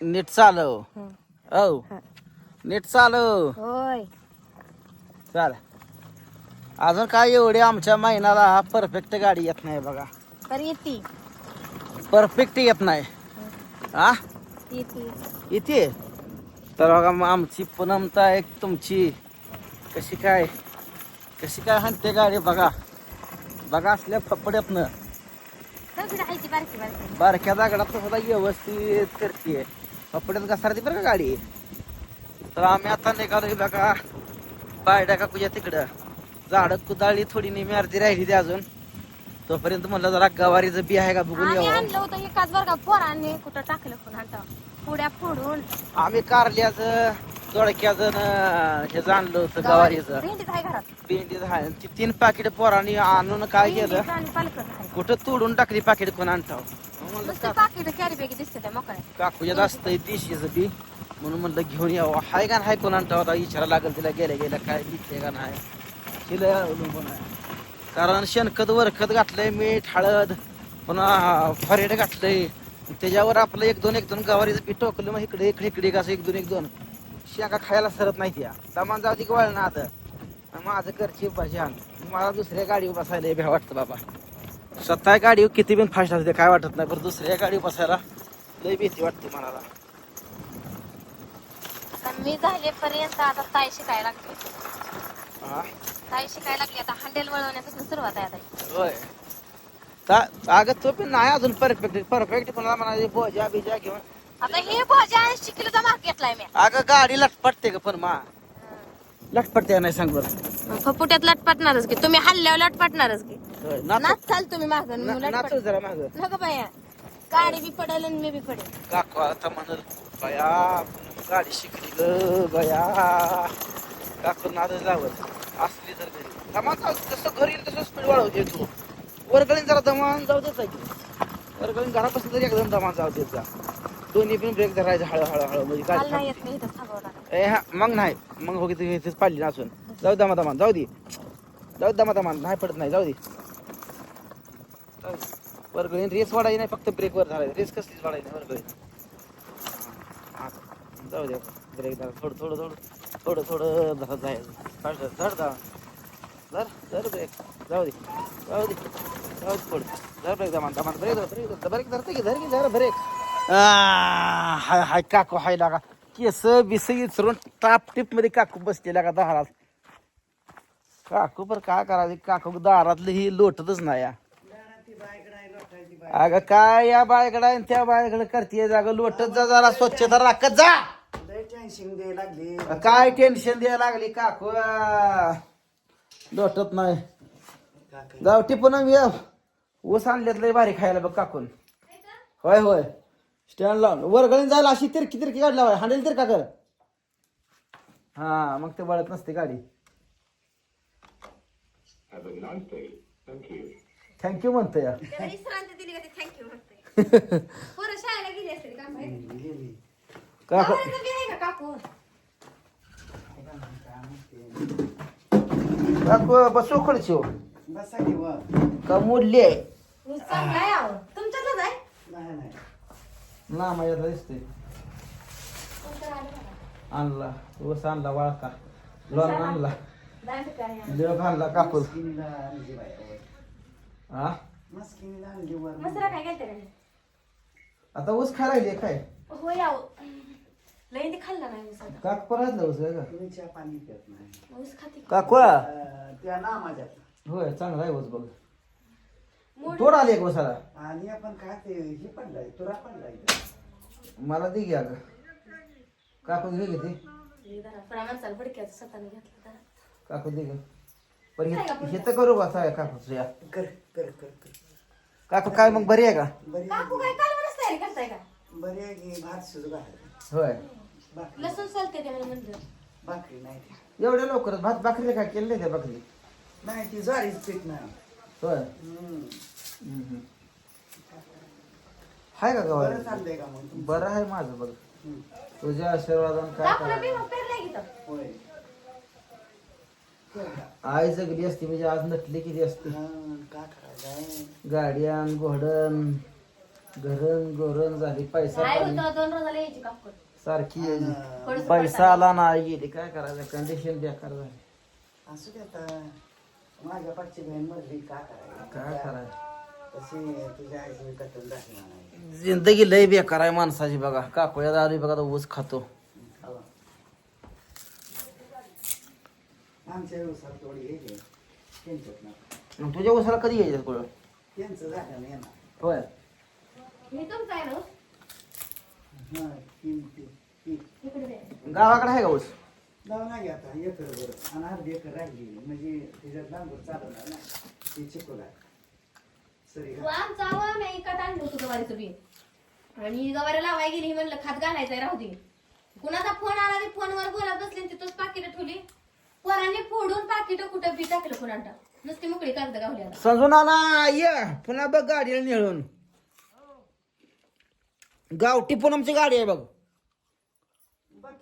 नीट चालव. हं. औ. नीट चालव. होय. चाल. अजून काय एवढी आमच्या महिन्याला परफेक्ट गाडी येत नाही बघा. तर येते. परफेक्ट येत नाही. हा. येते. तर बघा मग आमची पूनमता एक तुमची. कशी काय? कशी काय हाणते गाडी बघा. बघा असल्या बारकी बारक्या दगडात सुद्धा व्यवस्थित करते कपड्यात घसारते बरं का गाडी? तर आम्ही आता निघालो बघा. बायड्या काकूच्या तिकडं? झाडं कुदाळली थोडी नेहमी अर्धी राहिली ती अजून. तोपर्यंत म्हणलं जरा गवारीचं बी आहे का बघून आम्ही यावं आणलं होतं एकाच बरं का पोरांनी. कुठं टाकलं पण आता? पुड्या फोडून आम्ही कारल्याचं दोडक्याचं न हे आणलं होतं गवारीचं. भेंडीच आहे घरात. भेंडी ती तीन पाकिट पोरांनी आणून काय केलं? भेंडीचं आणि पालकच आहे. कुठं तोडून टाकली पाकिट कोण आणताव म्हणलं नुसते पाकिट कॅरी बॅग दिसते त्या मोकळ्या. काकूच्यात असतंय दिशीचं बी. म्हणून म्हणलं घेऊन यावं. हाय का नाही कोण आणता होता विचारा लागेल तिला गेल्या गेल्या काय दिसते का नाही. तिला अवलंबून आहे. कारण शेणखत वरखत घातलंय मीठ हळद पुन्हा फरेड घातलंय. त्याच्यावर आपलं एक दोन एक दोन गवारीचं पीठ टोकलं मग इकडे इकडे इकडे कसं एक दोन एक दोन. शेंगा खायला सरत नाही त्या. दमान जाऊ ती ना आता. माझं घरची भजन. मला दुसऱ्या गाडीवर बसायला भ्या वाटतं बाबा. स्वतः गाडीवर किती पण फास्ट असते काय वाटत नाही पण दुसऱ्या गाडीवर बसायला लय भीती वाटते मला मी झालेपर्यंत आता ताई शिकायला लागली. हा? ताई शिकायला लागली आता हंडेल वळवण्यापासून सुरुवात आहे आता. होय. ता- अगं तो पण नाही अजून परफेक्ट परफेक्ट पण म्हणाले बोजा बिजा घेऊन. आता हे भाज्या किलोचा माग घेतलाय मी. अगं गाडी लटपटते ग पण मा. लटपटते का नाही सांग बरं. फपुट्यात लटपटणारच की. तुम्ही हल्ल्यावर लटपटणारच की. नाचू. नाच चाल तुम्ही माग नाचू जरा माग. नका बाया. गाडी बी पडेल आणि मी बी पडेल. काकू आता म्हणल बया गाडी शिकली ग बया. काकू नाद लावत असली तर घरी. दमा जसं घरी येईल तसं स्पीड वाढवते तू वरगळीन जरा दमान जाऊ देत आहे की. वरगळीन घरापासून तरी एकदम दमान जाऊ देत जा. दोन्ही पण ब्रेक धरायचे हळू हळू हळू म्हणजे मला नाही येत नाही इथं थांबवं लागेल ए हा मग नाही. मग हो की इथेच पाडली असून जाऊ दमा दमान जाऊ दे. जाऊ दमा दमान नाही पडत नाही जाऊ दे. वर गळीन रेस वाढायची नाही फक्त ब्रेक वर झालाय. रेस कसलीच वाढायची नाही वरगळीन. हा, जाऊ दे ब्रेक धरा थोडं थोडं थोडं थोडं थोडं धरत जायचं धड धर धर धर धर ब्रेक जाऊ दे जाऊ दे जाऊ दे थोडं धर ब्रेक दमान दमान ब्रेक धर ब्रेक धर ब्रेक धरते की धर की धर ब्रेक हाय हाय हाय को हाय लागा. केस बिस इचरून टाप टिपमध्ये काकू बसलेला का दारात? काकू पर काय करायचं काकू दारातलं ही लोटतच नाही या. अगं काय या बायकडा आणि त्या बायकडे करते जाग? लोटत जा जरा स्वच्छता राखत जा. टेन्शन द्यायला लागली. काय टेन्शन द्यायला लागली काकू. लोटत नाही. जाऊ टिपून ऊस आणल्यात लय भारी खायला बघ काकून. होय होय. स्टँड लावून. वरगळीन जायला अशी तिरकी तिरकी गाडी लावाय हांडेल तर का कर? हा मग ते वळत नसते गाडी. थँक्यू म्हणतो या विश्रांती दिली का थँक्यू म्हणते पोरं शाळेला गेली असते का माहिती? काकू आवरायचं बी आहे का काकू? काकू बसू खुर्ची बसा की वर. का मोडली आहे? ऊस चांगला आहे अहो. तुमच्यातलंच आहे? नाही नाही. ना माझ्या दिसते. आणला ऊस आणला वाळका. लॉन आणला. लेव आणला कापूस. हा काय का आता ऊस खायला लागली काय? हो याव लई ते खाल्ला नाही ऊस आता. काक परत ऊस आहे का तुम्ही चहा पाणी पित नाही. ऊस खाते का? त्या माझ्यात होय चांगला आहे ऊस बघ. तोड आली एक ऊसाला आणि आपण काय ते हे पडलाय तुरा पडलाय मला दे घ्या ग काकू घे घेते स्वतःने घेतलं जरा. काकू दे ग पण हे हे तर करू बसा या काकूच या कर कर कर कर. काकू काय मग बरी आहे का? बरी काकू काय कालवणच तयारी करताय का? बरी आहे की भात शिजू घालायचा होय. भाकरी. लसूण चालते ते मला म्हणलं. भाकरी नाही. ती. एवढ्या लवकरच भात भाकरीला काय केलं नाही त्या भाकरी? नाही ती ज्वारीच पीठ नाही. होय हम्म. हम्म. हाय का बरं गवारी चाललंय का मग तुमचं? बरं आहे माझं बघ हम्म. तुझ्या आशीर्वादानं काय करायचं? बी मग पेरलाय की तर. होय कर का? आई जगली असती म्हणजे आज नटली किती असती हा, का करायचं गाड्यान घोडन घरण गोरण झाली पैसा काय पाणी होतं दोन रोजाला यायची कापड सारखी यायची. पैसा आला नाही गेली काय करायचं कंडिशन बेकार झाली असू दे आता माझ्या पाठची बहीण मरली का करायला काय करायचं? तशी तुझ्या आईची कथन दाखली म्हणायची जिंदगी लय बेकार आहे माणसाची बघा. काकोळ्या आली बघा तो ऊस खातो. खावा. आमच्या व्यवसाय थोडी हे घे. त्यांच्यात ना मग तुझ्या ऊसाला कधी यायचं कोळ? त्यांचं झालं नाही येणार. होय. तुमचा आहे ना हो? गावाकडे आहे का ऊस? जाऊ नाही आता एकर बरं. आणि अर्धी एकर राहिली म्हणजे तिच्यात डांगर चालवणार ना. ती चिकोला. सरी तू आमचा हवा मी इकत आणलं होतं गवारीचं बी आणि गवारी लावाय गेली म्हणलं खात घालायचंय राहू दे. कुणाचा फोन आला आणि फोनवर बोलत बसले आणि तिथंच पाकिट ठेवली. पोरांनी फोडून पाकिट कुठं बी टाकलं कुणाला? नुसती मोकळी कागद गावल्या समजून ना ये. पुन्हा बघ गाडीला निळून. गावठी पूनमची गाडी आहे बघ.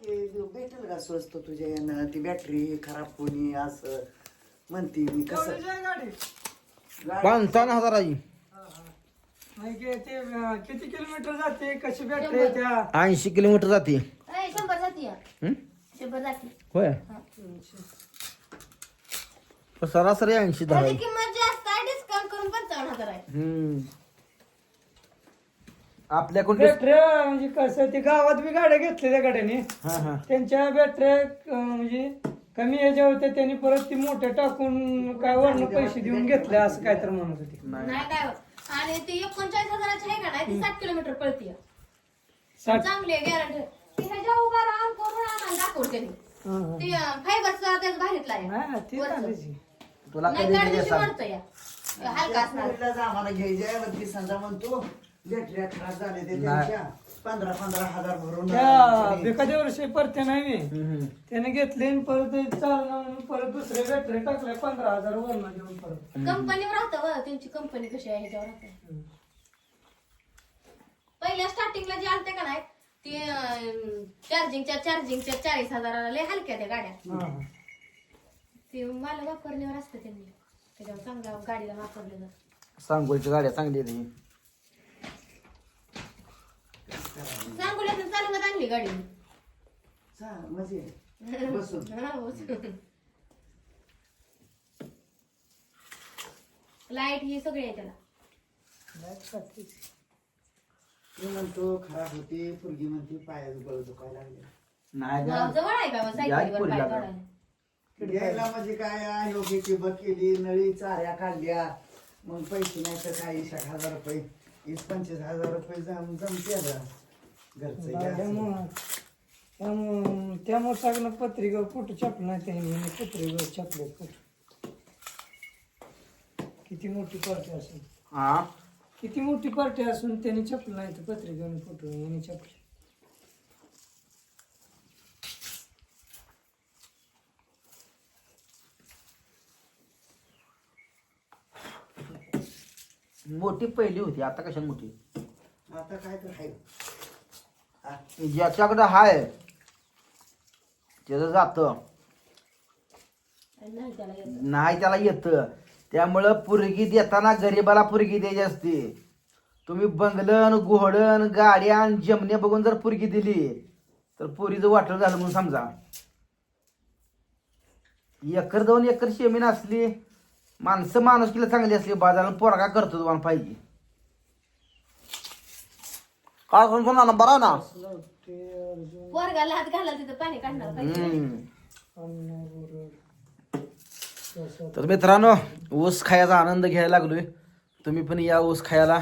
बाकी भेटेल का स्वस्त तुझ्या यानं? ती बॅटरी खराब कोणी असं. म्हणते मी कसं. गाडी? पंचावन्न हजाराची म्हणजे ते अं, किती किलोमीटर जाते? कशी बॅटरी त्या ऐंशी किलोमीटर जाते. ए, शंभर जाती हं? शंभर जाती. होय? सरासरी ऐंशी दहा त्याची आहे. किंमत जास्त आहे डिस्काउंट करून पंचावन्न हजार आहे. हम्म. आपल्याकडून बॅटरी म्हणजे कसं ते गावात बी गाड्या घेतल्या त्या गाड्याने. हा हा. त्यांच्या बॅटऱ्या अं, म्हणजे कमी याच्या होत्या त्यांनी परत ती मोठ्या टाकून काय वरनं पैसे देऊन घेतल्या असं काय तर म्हणत होते. नाही. नाही काय होत. आणि ती एकोणचाळीस हजाराची आहे का नाही? ती साठ किलोमीटर पळतीय. साठ. चांगली आहे गॅरंटी ती ह्याच्या उभा राहून करून आम्हाला दाखवते ती. हा, हा. ती फायबरचा त्याच भारीतला हा, आहे ते वरचं. चालायची. तुला नाही कधी दिले या. हलका असणार. आम्हाला घ्यायच्या आहे, संध्या म्हणतो. बॅटऱ्या खराब झाले ते त्यांच्या. पंधरा पंधरा हजार भरून त्या बेकाद्या वर्षी परत्या नाही. मी. त्याने घेतले आणि परत ते चालणं म्हणून परत दुसरे बॅटरी टाकले पंधरा हजार वरनं देऊन परत. कंपनीवर राहतं व त्यांची कंपनी कशी आहे ह्याच्यावर राहतं पहिल्या स्टार्टिंगला जे आलते का नाही ते चार्जिंगच्या चार्जिंगच्या चाळीस हजाराला लय हलक्या त्या गाड्या. हा, हा. ते मला वापरण्यावर असतं त्यांनी. त्याच्यावर चांगल्या गाडीला वापरलं जातं. सांगोलची गाड्या चांगली आहे ती. सांगोल्यातून चालवत आणली गाडी म्हणजे बसून लाइट ही सगळी आहे त्याला मी म्हणतो खराब होती पुरगी म्हणते पायात गळ दुखायला लागले नाही का? जवळ आहे का मग सायकलीवर पाय काढायला म्हणजे काय योग्य ठिबक केली नळी चाऱ्या काढल्या मग पैसे नाही तर काय एक हजार रुपये वीस पंचवीस हजार रुपये जम जमते आता घरचं. त्यामुळं त्यामुळं सगळं पत्रिका फोटो छापलं नाही त्यांनी पत्रिका छापले फोटो किती मोठी पार्टी असेल. हा? किती मोठी पार्टी असून त्यांनी छापलं नाही तर पत्रिकेने फोटो यांनी छापले. मोठी पहिली होती आता कशा मोठी? आता काय तर आहे. हा, ज्याच्याकडं हाय. त्याचं जात. आणि नाही त्याला येत. त्यामुळं पुरगी देताना गरीबाला पुरगी द्यायची असते. तुम्ही बंगलन घोडण गाड्यान जमणे बघून जर पुरगी दिली तर पुरीचं वाटलं झालं म्हणून समजा. एकर दोन एकर शेमीन असली माणसं माणुसकीला चांगली असली बाजाराला पोरगा करतो तुम्हाला पाहिजे. कोण कोणा बरा ना. ते अर्जुन पोरगाला हात घाला तिथं पाणी काढणार पाहिजे हम्म. अण्णा बोरड तसं तर मित्रांनो ऊस खायचा आनंद घ्यायला लागलोय. तुम्ही पण या ऊस खायला.